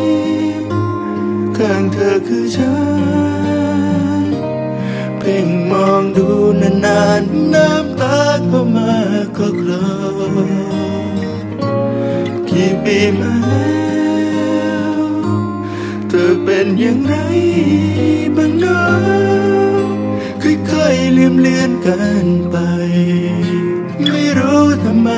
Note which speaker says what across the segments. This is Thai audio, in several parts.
Speaker 1: ข้างเธอคือฉัน เพ่งมองดูนานๆ น้ำตาก็มาก็กลอกี่ปีมาแล้วเธอเป็นอย่างไรบ้างเนาะค่อยๆเลืมเลือนกันไป ไม่รู้ทำไม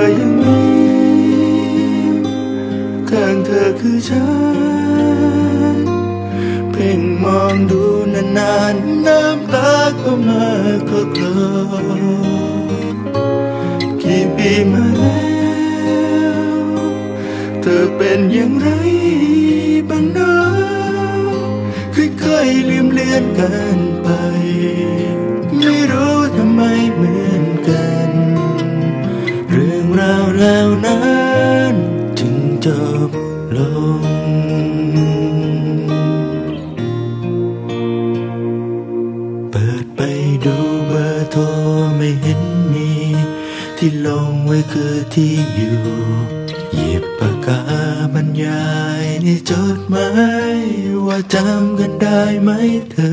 Speaker 1: อยังมีข้างเธอคือฉัน เพ่งมองดูนานๆน้ำตาก็มาก็กลอกี่ปีมาแล้ว เธอเป็นอย่างไรบ้างเนาะค่อยๆลืมเลือนกันไป แล้วนั้นจึงจบลง เปิดไปดูเบอร์โทรไม่เห็นมี ที่ลงไว้คือที่อยู่ หยิบปากกาบรรยายในจดหมายว่าจำกันได้ไหมเธอ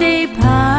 Speaker 1: ได้
Speaker 2: ผ่าน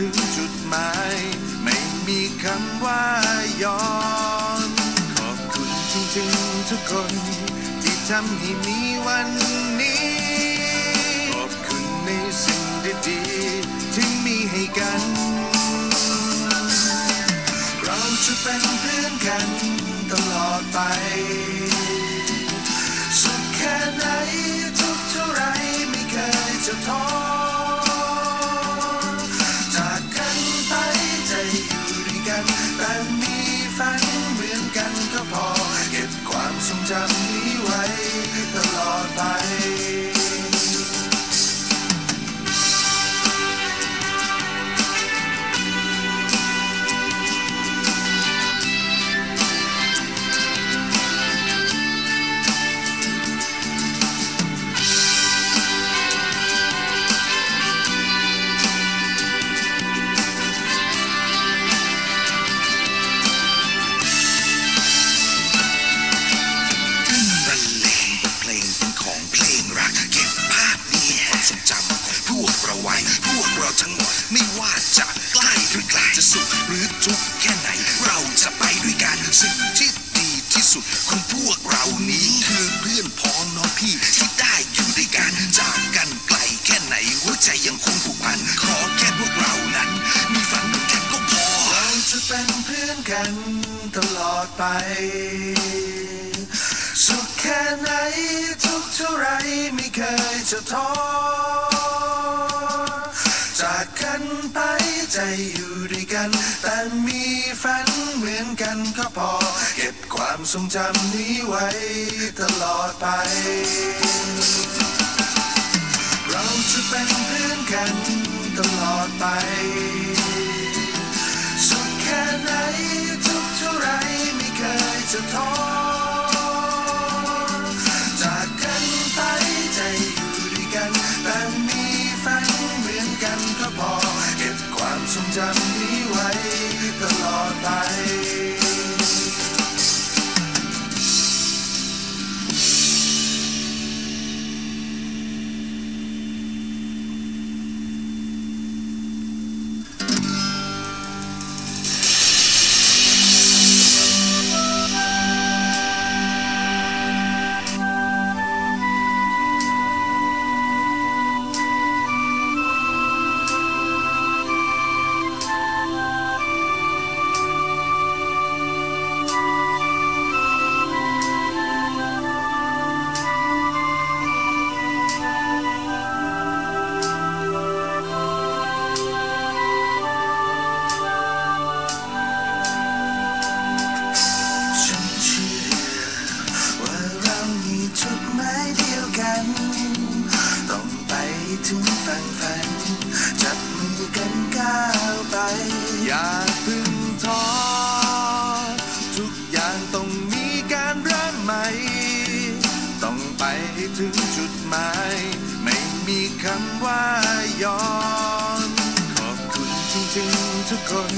Speaker 3: ถึงจุดหมาย ไม่มีคำว่ายอมขอบคุณจริงๆทุกคน ที่ทำให้มีวันนี้ ขอบคุณในสิ่งดีๆที่มีให้กัน เราจะเป็นเพื่อนกันตลอดไป สุขแค่ไหนทุกเท่าไรไม่เคยจะท้อ ค
Speaker 4: เราไว้ พวกเราทั้งหมดไม่ว่าจะใกล้หรือไกลจะสุขหรือทุกข์แค่ไหน เราจะไปด้วยกันสิ่งที่ดีที่สุดของพวกเรานี้คือเพื่อนพ้องน้องพี่ที่ได้อยู่ด้วยกันจากกันไกลแค่ไหนหัวใจยังคงผูกพันขอแค่พวกเรานั้น มีฝันเหมือนกันก็พอ
Speaker 3: เราจะเป็นเพื่อนกันตลอดไปสุขแค่ไหนทุกเท่าไรไม่เคยจะท้อ ทรงจำนี้ไว้ตลอดไป เราจะเป็นเพื่อนกันตลอดไป สุดแค่ไหนทุกเท่าไรไม่เคยจะท้อจากกันไปใจอยู่ด้วยกันแต่มีฝันเหมือนกันก็พอเก็บความทรงจำ หมาย ไม่มีคำว่ายอมขอบคุณจริงๆทุกคน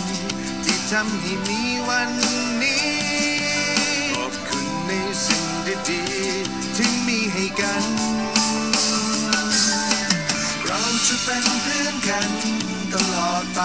Speaker 3: ที่ทำให้มีวันนี้ ขอบคุณในสิ่งดีๆที่มีให้กัน เราจะเป็นเพื่อนกันตลอดไป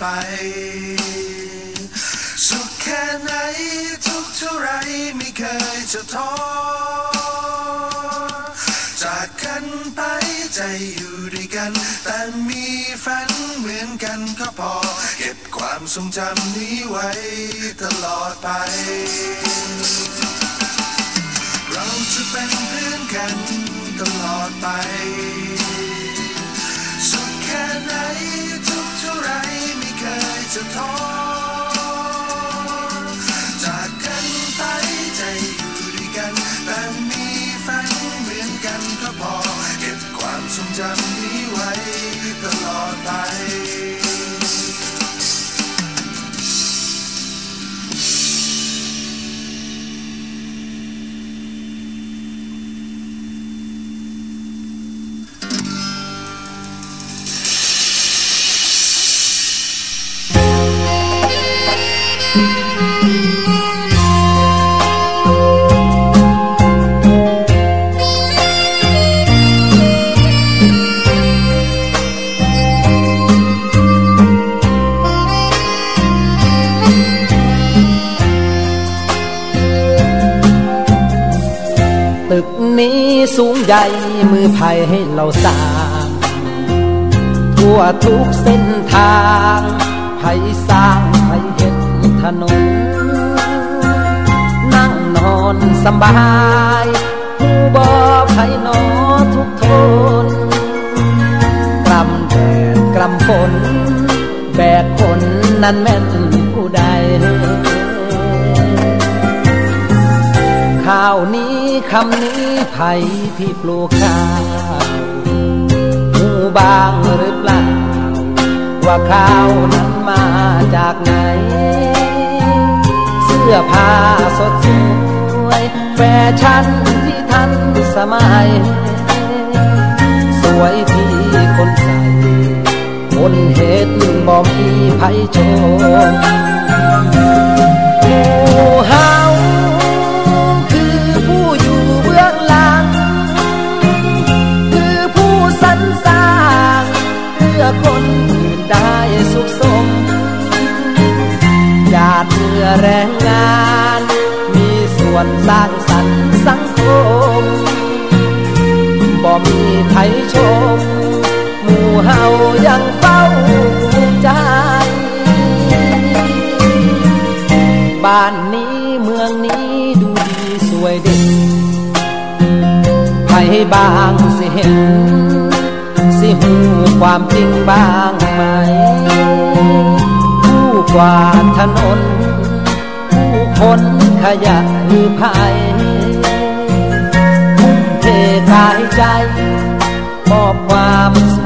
Speaker 3: ไป
Speaker 4: สุขแค่ไหนทุกเท่าไร
Speaker 3: ไม่เคยจะท้อจากกันไปใจอยู่ด้วยกัน แต่มีฝันเหมือนกันก็พอ เก็บความทรงจำนี้ไว้ตลอดไป เราจะเป็นเพื่อนกันตลอดไป สุขแค่ไหน จะท้อจากกันไปใจอยู่ด้วยกันแต่มีฝันเหมือนกันก็พอเก็บความทรงจำ ไผ่
Speaker 5: ให้เราสร้าง ทั่วทุกเส้นทางไผ่สร้างไผ่เห็นถนน นั่งนอนสบายผู้บอไผภัยนอทุกทนกลำแดดกลำฝน แบกคนนั้นแม่น ข้าวนี้คำนี้ไผ่ที่ปลูกข้าวหูบางหรือเปล่า ว่าข้าวนั้นมาจากไหน เสื้อผ้าสดสวยแฟชั่นที่ทันสมัย สวยที่คนใส่คนเห็นบ่มีไผชม สุขสมหยาดเพื่อแรงงาน มีส่วนสร้างสรรค์สังคม บ่มีไผชม หมู่เฮายังเฝ้าใจ บ้านนี้เมืองนี้ดูดีสวยเด่นไผบางสิเห็น สิหูความจริงบาง กวาดถนน ผู้คนขยะหรือภัยทุ่มเทกายใจมอบความส